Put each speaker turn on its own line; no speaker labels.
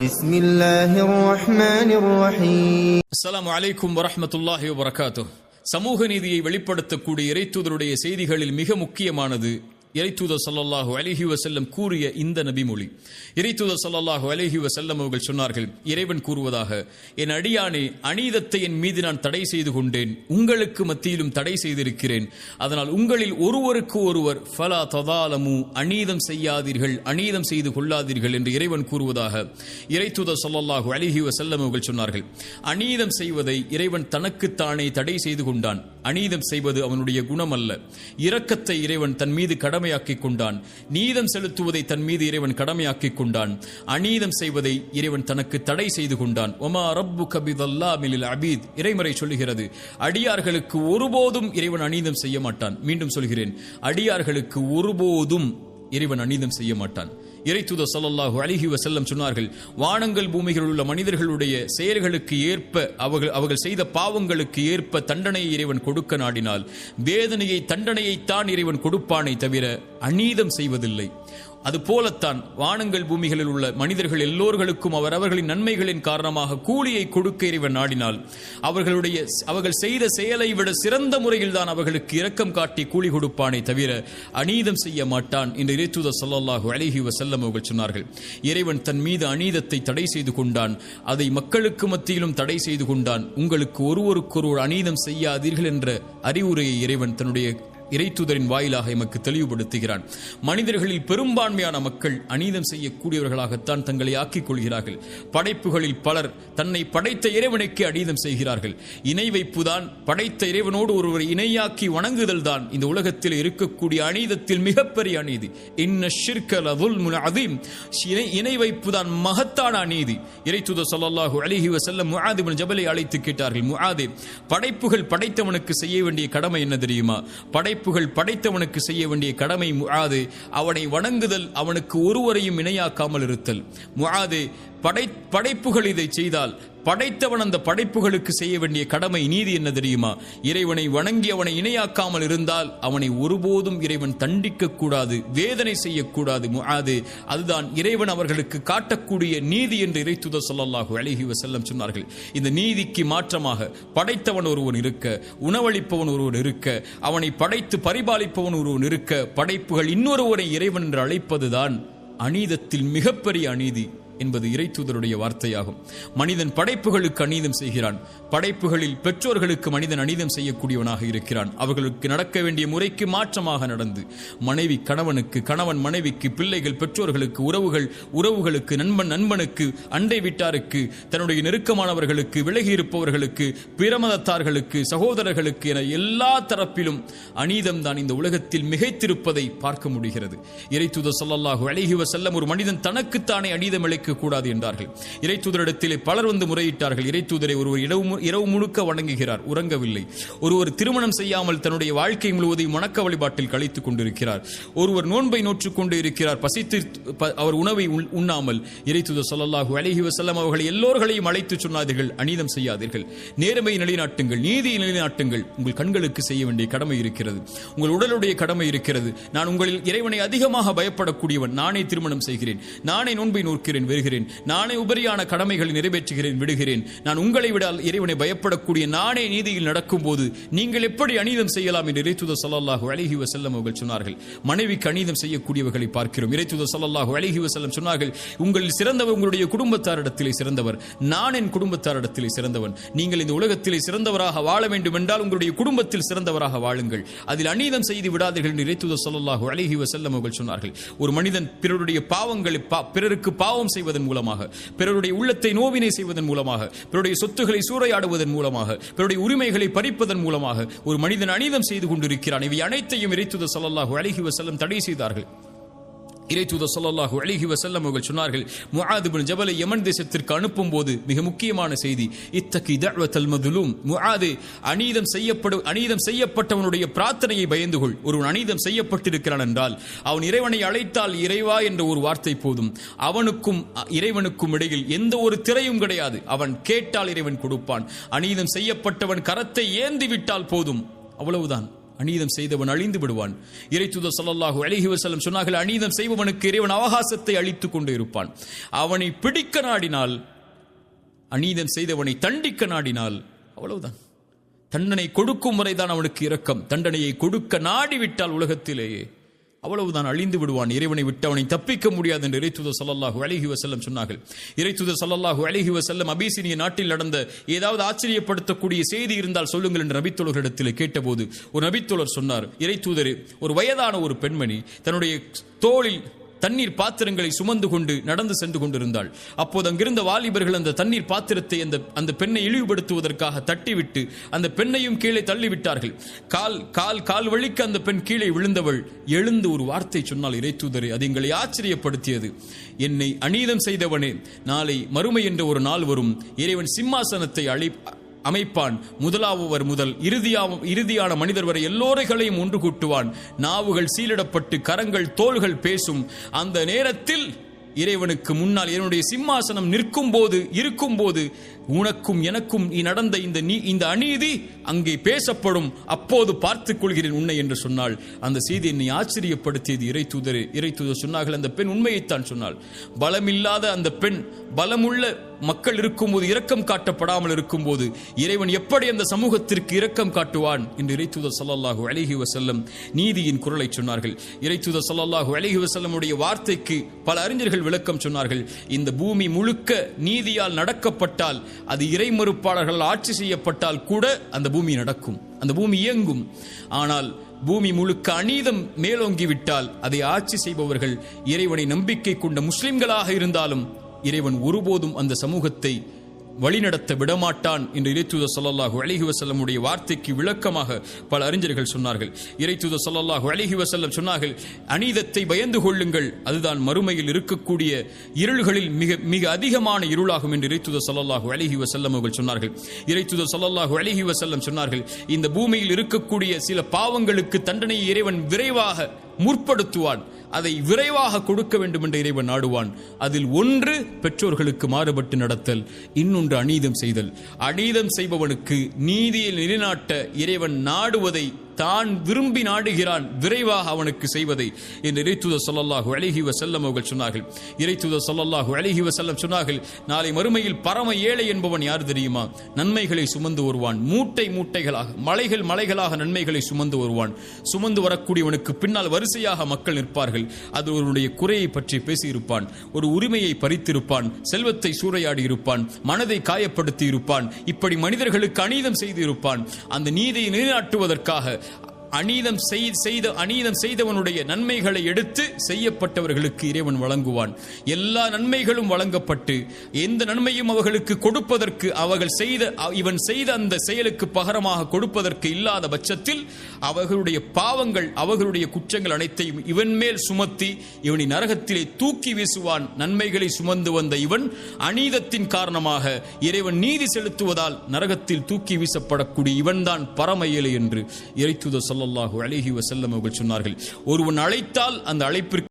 بسم الله الرحمن الرحيم
அஸ்ஸலாமு அலைக்கும் வரஹ்மத்துல்லாஹி வபரகாத்து சமூக நீதியை வெளிப்படுத்தக்கூடிய இறைத்தூதருடைய செய்திகளில் மிக முக்கியமானது இறைத்தூதர் சல்லாஹூ அலைஹி வசல்லம் கூறிய இந்த நபிமொழி. இறைத்தூதர் சல்லாஹூ அலைஹி வசல்லம் அவர்கள் சொன்னார்கள் இறைவன் கூறுவதாக என் அடியானே அநீதத்தை என் மீது நான் தடை செய்து கொண்டேன். உங்களுக்கு மத்தியிலும் தடை செய்திருக்கிறேன். அதனால் உங்களில் ஒருவருக்கு ஒருவர் ஃபலா ததாலமு அநீதம் செய்யாதீர்கள் அநீதம் செய்து கொள்ளாதீர்கள் என்று இறைவன் கூறுவதாக இறைத்தூதர் சல்லாஹூ அலைஹி வசல்லம் அவர்கள் சொன்னார்கள். அநீதம் செய்வதை இறைவன் தனக்குத்தானே தடை செய்து கொண்டான். அநீதம் செய்வது அவனுடைய குணம் அல்ல இரக்கத்தை இறைவன் தன் மீது கடமையாக்கிக் கொண்டான். நீதம் செலுத்துவதை தன் மீது இறைவன் கடமையாக்கிக் கொண்டான். அநீதம் செய்வதை இறைவன் தனக்கு தடை செய்து கொண்டான். ஒமா ரப்பு கபிதல்லா மிலில் அபீத். இறைமறை சொல்லுகிறது. அடியார்களுக்கு ஒருபோதும் இறைவன் அநீதம் செய்ய மாட்டான். மீண்டும் சொல்கிறேன். அடியார்களுக்கு ஒருபோதும் இறைவன் அநீதம் செய்ய மாட்டான். இறைத்துத ஸல்லல்லாஹு அலைஹி வசல்லம் சொன்னார்கள் வானங்கள் பூமிகளில் உள்ள மனிதர்களுடைய செயல்களுக்கு ஏற்ப அவர்கள் அவர்கள் செய்த பாவங்களுக்கு ஏற்ப தண்டனையை இறைவன் கொடுக்க நாடினால் வேதனையை தண்டனையைத்தான் இறைவன் கொடுப்பானே தவிர அநீதம் செய்வதில்லை. அது போலத்தான் வானங்கள் பூமிகளில் உள்ள மனிதர்கள் எல்லோர்களுக்கும் அவரவர்களின் நன்மைகளின் காரணமாக கூலியை கொடுக்க இறைவன் நாடினால். அவர்களுடைய அவர்கள் செய்த செயலை விட சிறந்த முறையில் தான் அவர்களுக்கு இரக்கம் காட்டி கூலி கொடுப்பானே தவிர அநீதம் செய்ய மாட்டான் என்று இறைத்துத சொல்லல்லாஹு அழகி வசல்லம் அவர்கள் சொன்னார்கள். இறைவன் தன் மீது அநீதத்தை தடை செய்து கொண்டான். அதை மக்களுக்கு மத்தியிலும் தடை செய்து கொண்டான். உங்களுக்கு ஒருவருக்கொருவர் அநீதம் செய்யாதீர்கள் என்ற அறிவுரையை இறைவன் தன்னுடைய இறைத்துதரின் வாயிலாக எமக்கு தெளிவுபடுத்துகிறான். மனிதர்களில் பெரும்பான்மையான மக்கள் அநீதம் செய்யக்கூடியவர்களாகத்தான் தங்களை ஆக்கிக் கொள்கிறார்கள். படைப்புகளில் பலர் தன்னை படைத்த இறைவனுக்கு அநீதம் செய்கிறார்கள். இணை வைப்புதான் படைத்த இறைவனோடு ஒருவர் இணையாக்கி வணங்குதல் தான். இந்த உலகத்தில் இருக்கக்கூடிய அநீதத்தில் மிகப்பெரிய அநீதி. இன்ன ஷிர்கல் அதீம். இணை வைப்புதான் மகத்தான அநீதி. இறைத்துத சொல்லல்லாஹு அலிஹி வசல்லம் முஆதிபின் ஜபலை அழைத்து கேட்டார்கள் முஆதே படைப்புகள் படைத்தவனுக்கு செய்ய வேண்டிய கடமை என்ன தெரியுமா? படைப்புகள் படைத்தவனுக்கு செய்ய வேண்டிய கடமை முஆது அவனை வணங்குதல் அவனுக்கு ஒருவரையும் இணையாக்காமல் இருத்தல். முஆது படை படைப்புகள் இதை செய்தால் படைத்தவன் அந்த படைப்புகளுக்கு செய்ய வேண்டிய கடமை நீதி என்ன தெரியுமா? இறைவனை வணங்கி அவனை இணையாக்காமல் இருந்தால் அவனை ஒருபோதும் இறைவன் தண்டிக்க கூடாது வேதனை செய்யக்கூடாது முஆது அதுதான் இறைவன் அவர்களுக்கு காட்டக்கூடிய நீதி என்று இறைத்துத சொல்லல்லாஹு அழகி செல்லம் சொன்னார்கள். இந்த நீதிக்கு மாற்றமாக படைத்தவன் ஒருவன் இருக்க உணவளிப்பவன் ஒருவன் இருக்க அவனை படைத்து பரிபாலிப்பவன் ஒருவன் இருக்க படைப்புகள் இன்னொருவனை இறைவன் என்று அழைப்பதுதான் அநீதத்தில் மிகப்பெரிய அநீதி. என்பது இறைத்தூதருடைய வார்த்தையாகும். மனிதன் படைப்புகளுக்கு அநீதம் செய்கிறான். படைப்புகளில் பெற்றோர்களுக்கு மனிதன் அநீதம் செய்யக்கூடியவனாக இருக்கிறான். அவர்களுக்கு நடக்க வேண்டிய முறைக்கு மாற்றமாக நடந்து மனைவி கணவனுக்கு கணவன் மனைவிக்கு பிள்ளைகள் பெற்றோர்களுக்கு உறவுகள் உறவுகளுக்கு நண்பன் நண்பனுக்கு அண்டை வீட்டாருக்கு தன்னுடைய நெருக்கமானவர்களுக்கு விலகி இருப்பவர்களுக்கு பிரமதத்தார்களுக்கு சகோதரர்களுக்கு என எல்லா தரப்பிலும் அநீதம் தான் இந்த உலகத்தில் மிகைத்திருப்பதை பார்க்க முடிகிறது. இறைத்துத சொல்லல்லாஹு அழகிவ செல்லம் ஒரு மனிதன் தனக்குத்தானே அநீதம் இழைக்க கூடாது என்றார்கள். இறைத்தூதரிடத்திலே பலர் வந்து முறையிட்டார்கள். இறைத்தூதரை ஒருவர் இரவு இரவு முழுக்க வணங்குகிறார். உறங்கவில்லை. ஒருவர் திருமணம் செய்யாமல் தன்னுடைய வாழ்க்கை முழுவதையும் வணக்க வழிபாட்டில் கழித்துக் கொண்டிருக்கிறார். ஒருவர் நோன்பை நோற்றுக் கொண்டு இருக்கிறார். பசித்து அவர் உணவை உண்ணாமல் இறை தூதர் சொல்லல்லாஹு அழகி வசல்லம் அவர்கள் எல்லோர்களையும் அழைத்து சொன்னார்கள். அநீதம் செய்யாதீர்கள். நேர்மை நிலைநாட்டுங்கள். நீதியை நிலைநாட்டுங்கள். உங்கள் கண்களுக்கு செய்ய வேண்டிய கடமை இருக்கிறது. உங்கள் உடலுடைய கடமை இருக்கிறது. நான் உங்களில் இறைவனை அதிகமாக பயப்படக்கூடியவன். நானே திருமணம் செய்கிறேன். நானே நோன்பை நோக்கிறேன். வருகிறேன் நானே உபரியான கடமைகளை நிறைவேற்றுகிறேன் விடுகிறேன். நான் உங்களை விட இறைவனை பயப்படக்கூடிய நானே நீதியில் நடக்கும் போது நீங்கள் எப்படி அநீதம் செய்யலாம் என்று இறைத்துத ஸல்லல்லாஹு அழகி வசல்லம் அவர்கள் சொன்னார்கள். மனைவிக்கு அநீதம் செய்யக்கூடியவர்களை பார்க்கிறோம். இறைத்துத ஸல்லல்லாஹு அழகி வசல்லம் சொன்னார்கள் உங்களில் சிறந்தவர் உங்களுடைய குடும்பத்தாரிடத்திலே சிறந்தவர். நான் என் குடும்பத்தாரிடத்திலே சிறந்தவன். நீங்கள் இந்த உலகத்திலே சிறந்தவராக வாழ வேண்டும் என்றால் உங்களுடைய குடும்பத்தில் சிறந்தவராக வாழுங்கள். அதில் அநீதம் செய்து விடாதீர்கள் என்று இறைத்துத ஸல்லல்லாஹு அழகி வசல்லம் அவர்கள் சொன்னார்கள். ஒரு மனிதன் பிறருடைய பாவங்களை பிறருக்கு பாவம் செய்ய செய்வதன் மூலமாக பிறருடைய உள்ளத்தை நோவினை செய்வதன் மூலமாக பிறருடைய சொத்துக்களை சூறையாடுவதன் மூலமாக பிறருடைய உரிமைகளை பறிப்பதன் மூலமாக ஒரு மனிதன் அநீதம் செய்து கொண்டிருக்கிறான். இவை அனைத்தையும் இறைத்துத ஸல்லல்லாஹு அழகி வஸல்லம் தடை செய்தார்கள். இறைத்தூத ஸல்லல்லாஹு அலைஹி வசல்லம் அவர்கள் சொன்னார்கள் முஆத் ஜபலை யமன் தேசத்திற்கு அனுப்பும் போது மிக முக்கியமான செய்தி இத்தகி தஅவத்தல் மதுலும். முஆத் அநீதம் செய்யப்படும் அநீதம் செய்யப்பட்டவனுடைய பிரார்த்தனையை பயந்து கொள். ஒருவன் அநீதம் செய்யப்பட்டிருக்கிறான் என்றால் அவன் இறைவனை அழைத்தால் இறைவா என்ற ஒரு வார்த்தை போதும். அவனுக்கும் இறைவனுக்கும் இடையில் எந்த ஒரு திரையும் கிடையாது. அவன் கேட்டால் இறைவன் கொடுப்பான். அநீதம் செய்யப்பட்டவன் கரத்தை ஏந்தி விட்டால் போதும். அவ்வளவுதான். அநீதம் செய்தவன் அழிந்து விடுவான். இறைத்துத ஸல்லல்லாஹு அலைஹி வசலம் சொன்னார்கள் அநீதம் செய்பவனுக்கு இறைவன் அவகாசத்தை அளித்துக் கொண்டு இருப்பான் அவனை பிடிக்க நாடினால் அநீதம் செய்தவனை தண்டிக்க நாடினால் அவ்வளவுதான். தண்டனை கொடுக்கும் முறைதான் அவனுக்கு இரக்கம். தண்டனையை கொடுக்க நாடிவிட்டால் உலகத்திலேயே அவ்வளவுதான் அழிந்து விடுவான். இறைவனை விட்டு அவனை தப்பிக்க முடியாது என்று இறைத்துதர் ஸல்லல்லாஹு அழகி வசல்லம் சொன்னார்கள். இறைத்துதர் ஸல்லல்லாஹு அழகி வசல்லம் அபிசீனிய நாட்டில் நடந்த ஏதாவது ஆச்சரியப்படுத்தக்கூடிய செய்தி இருந்தால் சொல்லுங்கள் என்று நபித்தோழர்களிடத்தில் கேட்டபோது ஒரு நபித்தோழர் சொன்னார் இறைத்தூதர் ஒரு வயதான ஒரு பெண்மணி தன்னுடைய தோளில் தண்ணீர் பாத்திரங்களை சுமந்து கொண்டு நடந்து சென்று கொண்டிருந்தாள். அப்போது அங்கிருந்த வாலிபர்கள் அந்த தண்ணீர் பாத்திரத்தை அந்த அந்த பெண்ணை இழிவுபடுத்துவதற்காக தட்டிவிட்டு அந்த பெண்ணையும் கீழே தள்ளிவிட்டார்கள். கால் கால் கால் வழிக்கு அந்த பெண் கீழே விழுந்தவள் எழுந்து ஒரு வார்த்தை சொன்னால் இறைத்தூதரே அது எங்களை ஆச்சரியப்படுத்தியது. என்னை அநீதம் செய்தவனே நாளை மறுமை என்ற ஒரு நாள் வரும். இறைவன் சிம்மாசனத்தை அழி அமைப்பான். முதலாவவர் முதல் இறுதியாவும் இறுதியான மனிதர் வரை எல்லோரைகளையும் ஒன்று கூட்டுவான். நாவுகள் சீலிடப்பட்டு கரங்கள் தோள்கள் பேசும். அந்த நேரத்தில் இறைவனுக்கு முன்னால் என்னுடைய சிம்மாசனம் நிற்கும் போது இருக்கும் போது உனக்கும் எனக்கும் நீ நடந்த இந்த நீ இந்த அநீதி அங்கே பேசப்படும். அப்போது பார்த்துக் கொள்கிறேன் உன்னை என்று சொன்னாள். அந்த செய்தி என்னை ஆச்சரியப்படுத்தியது இறை தூதர். இறை தூதர் சொன்னார்கள் அந்த பெண் உண்மையைத்தான் சொன்னாள். பலமில்லாத அந்த பெண் பலமுள்ள மக்கள் இருக்கும்போது இரக்கம் காட்டப்படாமல் இருக்கும்போது இறைவன் எப்படி அந்த சமூகத்திற்கு இரக்கம் காட்டுவான்? என்று இறைத்துத சல்லாஹூ அலைஹி வசல்லம் நீதியின் குரலை சொன்னார்கள். இறைத்தூதர் சல்லாஹூ அலைஹி வசல்லமுடைய வார்த்தைக்கு பல அறிஞர்கள் விளக்கம் சொன்னார்கள். இந்த பூமி முழுக்க நீதியால் நடக்கப்பட்டால் அது இறைமறுப்பாளர்கள் ஆட்சி செய்யப்பட்டால் கூட அந்த பூமி நடக்கும். அந்த பூமி இயங்கும். ஆனால் பூமி முழுக்க அநீதம் மேலோங்கி விட்டால் அதை ஆட்சி செய்பவர்கள் இறைவனை நம்பிக்கை கொண்ட முஸ்லிம்களாக இருந்தாலும் இறைவன் ஒருபோதும் அந்த சமூகத்தை வழிநடத்த விடமாட்டான் என்று இறைத்தூத சொல்லல்லாஹு அலைஹி வசல்லமுடைய வார்த்தைக்கு விளக்கமாக பல அறிஞர்கள் சொன்னார்கள். இறைத்தூத சொல்லல்லாஹு அலைஹி வசல்லம் சொன்னார்கள் அநீதத்தை பயந்து கொள்ளுங்கள். அதுதான் மறுமையில் இருக்கக்கூடிய இருள்களில் மிக மிக அதிகமான இருளாகும் என்று இறைத்தூத சொல்லல்லாஹு அலைஹி வசல்லம் அவர்கள் சொன்னார்கள். இறைத்தூத சொல்லல்லாஹு அலைஹி வசல்லம் சொன்னார்கள் இந்த பூமியில் இருக்கக்கூடிய சில பாவங்களுக்கு தண்டனையை இறைவன் விரைவாக முற்படுத்துவான். அதை விரைவாக கொடுக்க வேண்டும் என்று இறைவன் நாடுவான். அதில் ஒன்று பெற்றோர்களுக்கு மாறுபட்டு நடத்தல் இன்னொன்று அநீதம் செய்தல். அநீதம் செய்பவனுக்கு நீதியை நிலைநாட்ட இறைவன் நாடுவதை தான் விரும்பி நாடுகிறான் விரைவாக அவனுக்கு செய்வதை. என்று இறைத்துத சொல்லல்லாஹு அழகி வசல்லம் அவர்கள் சொன்னார்கள். இறைத்துத சொல்லல்லாஹு அழகி வசல்லம் சொன்னார்கள் நாளை மறுமையில் பரம ஏழை என்பவன் யார் தெரியுமா? நன்மைகளை சுமந்து வருவான். மூட்டை மூட்டைகளாக மலைகள் மலைகளாக நன்மைகளை சுமந்து வருவான். சுமந்து வரக்கூடியவனுக்கு பின்னால் வரிசையாக மக்கள் நிற்பார்கள். அது அவருடைய குறையை பற்றி பேசியிருப்பான். ஒரு உரிமையை பறித்திருப்பான். செல்வத்தை சூறையாடி இருப்பான் மனதை காயப்படுத்தி இருப்பான் இப்படி மனிதர்களுக்கு அநீதம் செய்து இருப்பான் அந்த நீதியை நிலைநாட்டுவதற்காக அநீதம் செய்த அநீதம் செய்தவனுடைய நன்மைகளை எடுத்து செய்யப்பட்டவர்களுக்கு இறைவன் வழங்குவான். எல்லா நன்மைகளும் வழங்கப்பட்டு எந்த நன்மையும் அவர்களுக்கு கொடுப்பதற்கு அவர்கள் செய்த இவன் செய்த அந்த செயலுக்கு பகரமாக கொடுப்பதற்கு இல்லாத பட்சத்தில் அவர்களுடைய பாவங்கள் அவர்களுடைய குற்றங்கள் அனைத்தையும் இவன் மேல் சுமத்தி இவனை நரகத்திலே தூக்கி வீசுவான். நன்மைகளை சுமந்து வந்த இவன் அநீதத்தின் காரணமாக இறைவன் நீதி செலுத்துவதால் நரகத்தில் தூக்கி வீசப்படக்கூடிய இவன்தான் பரம என்று என்று சொல்ல சல்லாஹூ அலிஹி வசல்லம் அவர்கள் சொன்னார்கள். ஒருவன் அழைத்தால் அந்த அழைப்பிற்கு